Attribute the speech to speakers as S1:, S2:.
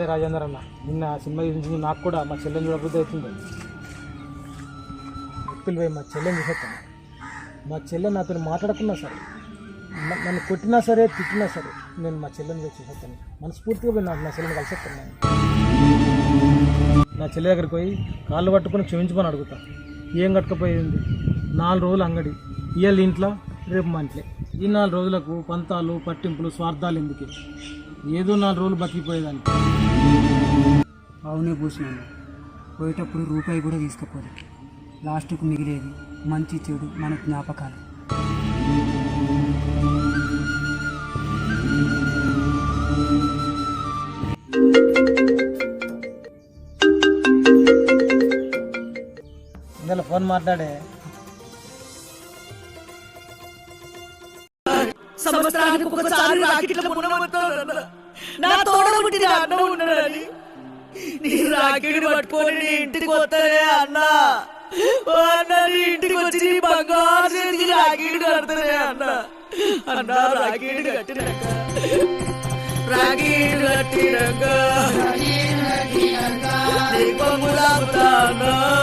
S1: అవునే రాజేందర్ అన్న. నిన్న సినిమా చూసి నాకు కూడా మా చెల్లెని చూడబుద్ధి అవుతుంది. ఎత్తులు పోయి మా చెల్లెని చూసేస్తాను. మా చెల్లెని నాతో మాట్లాడుకున్నా సరే నన్ను కొట్టినా సరే తిట్టినా సరే నేను మా చెల్లెని పోయి చూసేస్తాను. మనస్ఫూర్తిగా పోయి నాకు నా చెల్లెని కలిసేస్తాను నేను. నా చెల్లె దగ్గరికి పోయి కాళ్ళు పట్టుకొని క్షమించమని అడుగుతా. ఏం కట్టుకుపోయింది? నాలుగు రోజులు అంగడి. ఇవాళ ఇంట్లో రేపు మా ఇంట్లో. ఈ నాలుగు రోజులకు పంతాలు పట్టింపులు స్వార్థాలు ఎందుకు? ఏదో నాలుగు రోజులు బతికిపోయేదానికి.
S2: అవునే భూషణ్ పోయేటప్పుడు రూపాయి కూడా తీసుకుపోదు లాస్ట్కు మిగిలేది మంచి చెడు మన జ్ఞాపకాలు.
S1: ఇందులో ఫోన్ మాట్లాడే.
S3: సంవత్సరానికి ఒకసారి రాకెట్ల పునమవుతానన్న నా తోడ పుట్టిన అన్న ఉన్నాడని నీ రాకెట్ పట్టుకొని నీ ఇంటికి వస్తానే అన్న. అన్న నీ ఇంటికి వచ్చి నీ బంగారు చేతికి రాకెట్ కడతానే అన్న. అన్న రాకెట్ కట్టినాక. రాకెట్ కట్టినాక. నీ కొంగులా ఉంటానా?